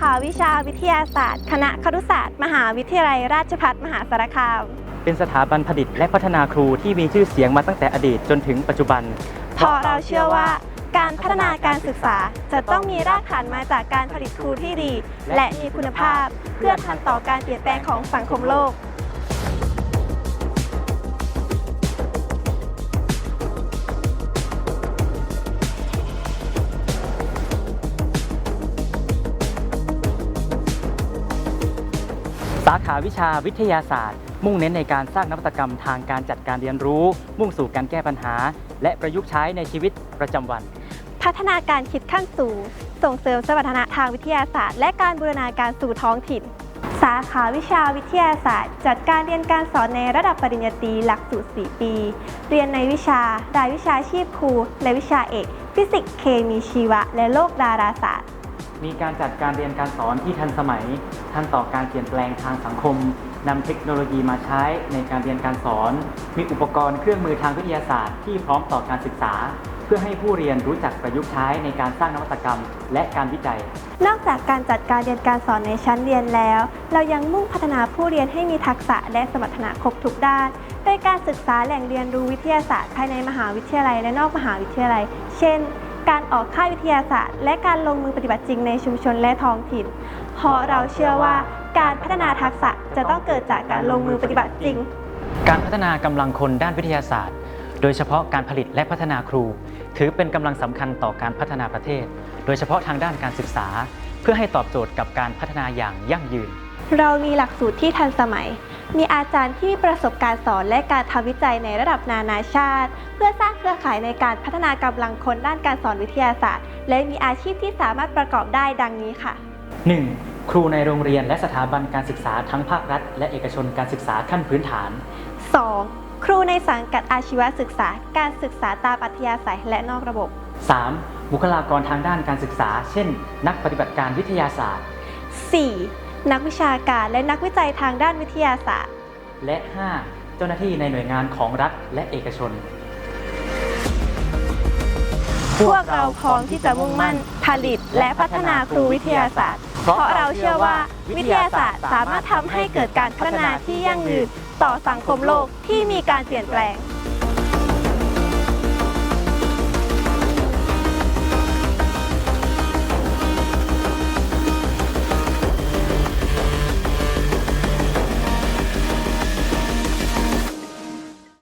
ขาวิชาวิทยาศาสตร์ คณะครุศาสตร์ มหาวิทยาลัยราชภัฏมหาสารคาม เป็นสถาบันผลิตและพัฒนาครูที่มีชื่อเสียงมาตั้งแต่อดีตจนถึงปัจจุบัน เพราะเราเชื่อว่าการพัฒนาการศึกษาจะต้องมีรากฐานมาจากการผลิตครูที่ดี และมีคุณภาพ เพื่อทันต่อการเปลี่ยนแปลงของสังคมโลกาขาวิชาวิทยาศาสตร์ มุ่งเน้นในการสร้างนวัตกรรมทางการจัดการเรียนรู้ มุ่งสู่การแก้ปัญหา และประยุกต์ใช้ในชีวิตประจำวัน พัฒนาการคิดขั้นสูงส่งเสริมสมรรถนะทางวิทยาศาสตร์ และการบูรณาการสู่ท้องถิ่น สาขาวิชาวิทยาศาสตร์ จัดการเรียนการสอนในระดับปริญญาตรีหลักสูตร 4 ปี เรียนในวิชารายวิชาชีพครู และวิชาเอก ฟิสิกส์เคมีชีวะ และโลกดาราศาสตร์ มีการจัดการเรียนการสอนที่ทันสมัย ทันต่อการเปลี่ยนแปลงทางสังคมนำเทคโนโลยีมาใช้ในการเรียนการสอน มีอุปกรณ์เครื่องมือทางวิทยาศาสตร์ที่พร้อมต่อการศึกษา เพื่อให้ผู้เรียนรู้จักประยุกต์ใช้ในการสร้างนวัตกรรม และการวิจัย นอกจากการจัดการเรียนการสอนในชั้นเรียนแล้ว เรายังมุ่งพัฒนาผู้เรียนให้มีทักษะและสมรรถนะครบทุกด้านโดยการศึกษาแหล่งเรียนรู้วิทยาศาสตร์ภายในมหาวิทยาลัยและนอกมหาวิทยาลัย เช่น การออกค่ายวิทยาศาสตร์ และการลงมือปฏิบัติจริงในชุมชนและท้องถิ่น เพราะเราเชื่อว่าการพัฒนาทักษะจะต้องเกิดจากการลงมือปฏิบัติจริง การพัฒนากำลังคนด้านวิทยาศาสตร์ โดยเฉพาะการผลิตและพัฒนาครู ถือเป็นกำลังสำคัญต่อการพัฒนาประเทศ โดยเฉพาะทางด้านการศึกษา เพื่อให้ตอบโจทย์กับการพัฒนาอย่างยั่งยืน เรามีหลักสูตรที่ทันสมัย มีอาจารย์ที่มีประสบการณ์สอนและการทำวิจัยในระดับนานาชาติ เพื่อสร้างเครือข่ายในการพัฒนากำลังคนด้านการสอนวิทยาศาสตร์ และมีอาชีพที่สามารถประกอบได้ดังนี้ค่ะ 1. ครูในโรงเรียนและสถาบันการศึกษาทั้งภาครัฐ และเอกชนการศึกษาขั้นพื้นฐาน 2. ครูในสังกัดอาชีวศึกษา การศึกษาตามอัธยาศัยและนอกระบบ 3. บุคลากรทางด้านการศึกษา เช่น นักปฏิบัติการวิทยาศาสตร์ 4. นักวิชาการและนักวิจัยทางด้านวิทยาศาสตร์ และ 5. เจ้าหน้าที่ในหน่วยงานของรัฐและเอกชน พวกเราพร้อมที่จะมุ่งมั่นผลิตและพัฒนาครูวิทยาศาสตร์ เพราะเราเชื่อว่าวิทยาศาสตร์สามารถทำให้เกิดการพัฒนาที่ยั่งยืนต่อสังคมโลกที่มีการเปลี่ยนแปลง